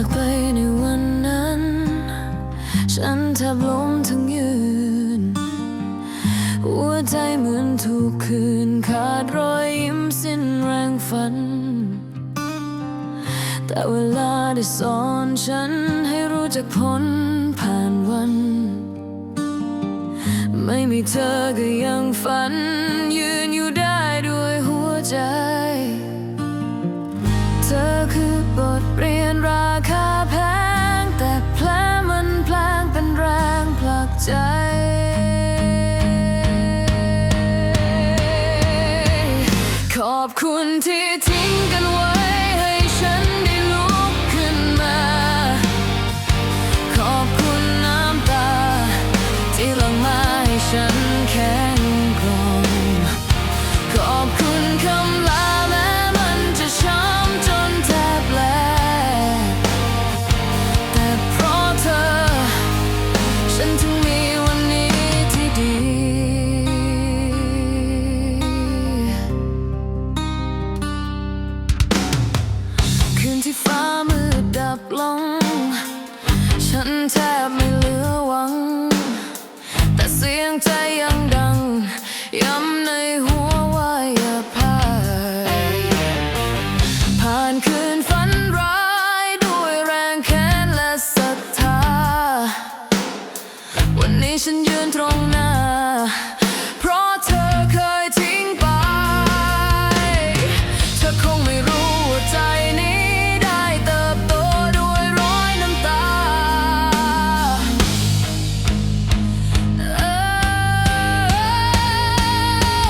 จากไปในวันนั้น ฉันแทบล้มทั้งยืน หัวใจเหมือนถูกคืน ขาดรอยยิ้มสิ้นแรงฝัน แต่เวลาได้สอนฉันให้รู้จักพ้นผ่านวัน ไม่มีเธอก็ยังฝัน ยืนอยู่ได้ด้วยหัวใจ รงหน้า เพราะเธอเคยทิ้งไป เธอคงไม่รู้ว่าใจนี้ได้เติบโตด้วยร้อยน้ำตา เอ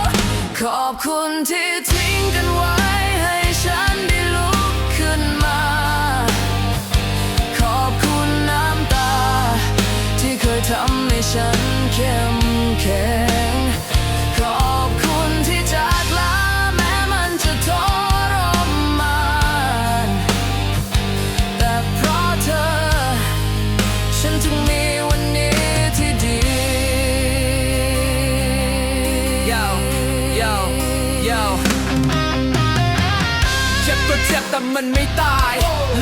อขอบคุณที่ทิ้งกันไว้ให้ฉันได้ลุกขึ้นมา ขอบคุณน้ำตา ที่เคยทำให้ฉัน เข้มแข็ง ก็เจ็บแต่มันไม่ตาย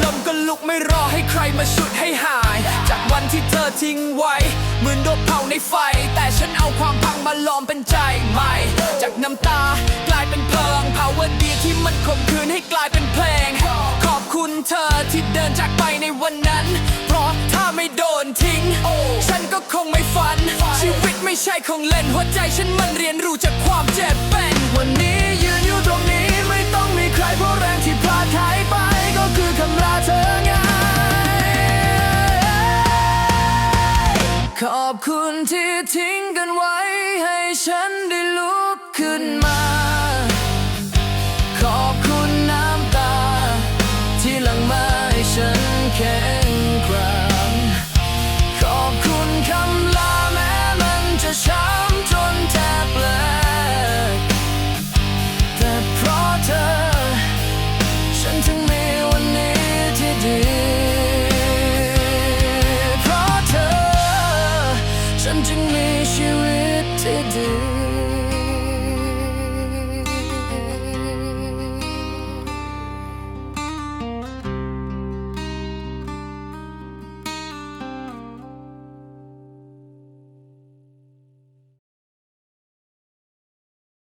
ลมก็ลุกไม่รอให้ใครมาฉุดให้หาย จากวันที่เธอทิ้งไว้เหมือนโดนเผาในไฟ แต่ฉันเอาความพังมาล้อมเป็นใจใหม่ จากน้ำตากลายเป็นเพลิงเผาวันดีที่มันข่มคืนให้กลายเป็นเพลง ขอบคุณเธอที่เดินจากไปในวันนั้น เพราะถ้าไม่โดนทิ้ง ฉันก็คงไม่ฝัน ชีวิตไม่ใช่ของเล่นหัวใจฉันมันเรียนรู้จากความเจ็บ คุณที่ทิ้งกันไว้ให้ฉันได้ลุกขึ้นมา เพ